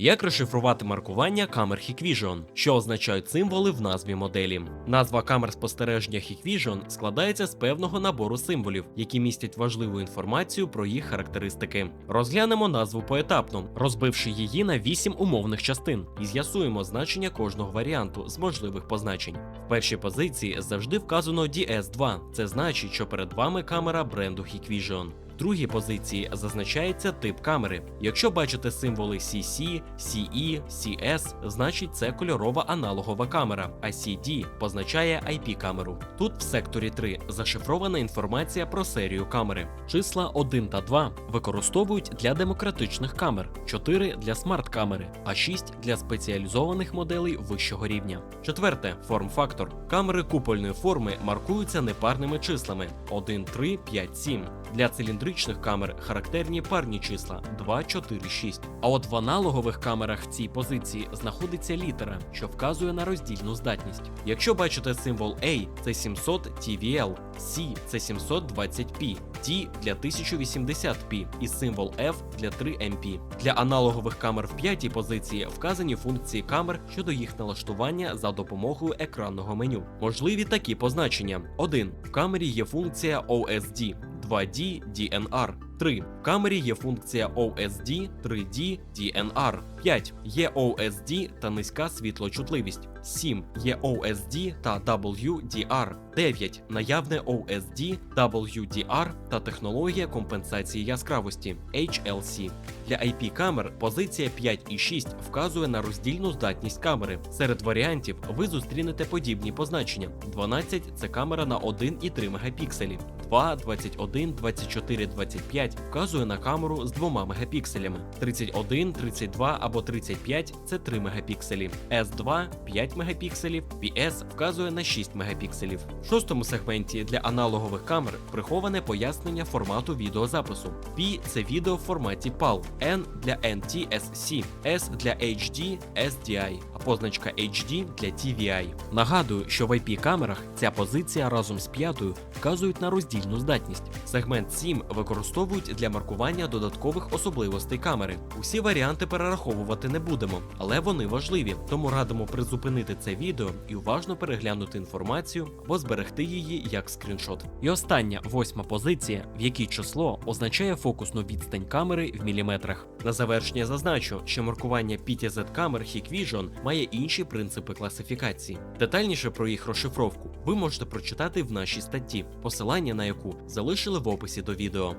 Як розшифрувати маркування камер Hikvision, що означають символи в назві моделі? Назва камер спостереження Hikvision складається з певного набору символів, які містять важливу інформацію про їх характеристики. Розглянемо назву поетапно, розбивши її на вісім умовних частин, і з'ясуємо значення кожного варіанту з можливих позначень. В першій позиції завжди вказано DS2. Це значить, що перед вами камера бренду Hikvision. Другій позиції зазначається тип камери. Якщо бачите символи CC, CE, CS, значить це кольорова аналогова камера, а CD позначає IP-камеру. Тут в секторі 3 зашифрована інформація про серію камери. Числа 1 та 2 використовують для демократичних камер, 4 для смарт-камери, а 6 для спеціалізованих моделей вищого рівня. Четверте форм-фактор. Камери купольної форми маркуються непарними числами 1, 3, 5, 7. Для циліндричних камер характерні парні числа 2, 4, 6. А от в аналогових камерах в цій позиції знаходиться літера, що вказує на роздільну здатність. Якщо бачите символ A, це 700 TVL, C це 720p, T для 1080p і символ F для 3MP. Для аналогових камер в п'ятій позиції вказані функції камер щодо їх налаштування за допомогою екранного меню. Можливі такі позначення: 1. В камері є функція OSD, 2D DNR. 3. В камері є функція OSD, 3D DNR. 5. Є OSD та низька світлочутливість. 7. Є OSD та WDR. 9. Наявне OSD, WDR та технологія компенсації яскравості HLC. Для IP камер позиція 5 і 6 вказує на роздільну здатність камери. Серед варіантів ви зустрінете подібні позначення. 12 це камера на 1,3 мегапікселі. 2, 21, 24, 25 вказує на камеру з 2 мегапікселями. 31, 32 або 35 це 3 мегапікселі. S2 5 мегапікселів, PS вказує на 6 мегапікселів. В шостому сегменті для аналогових камер приховане пояснення формату відеозапису. P це відео в форматі PAL, N для NTSC, S для HD SDI, а позначка HD для TVI. Нагадую, що в IP-камерах ця позиція разом з п'ятою вказують на роздільну здатність. Сегмент 7 використовують для маркування додаткових особливостей камери. Усі варіанти перераховувати не будемо, але вони важливі, тому радимо призупинити це відео і уважно переглянути інформацію або зберегти її як скріншот. І остання восьма позиція, в якій число означає фокусну відстань камери в міліметрах. На завершення зазначу, що маркування PTZ камер Hikvision має інші принципи класифікації. Детальніше про їх розшифровку ви можете прочитати в нашій статті, посилання на яку залишили в описі до відео.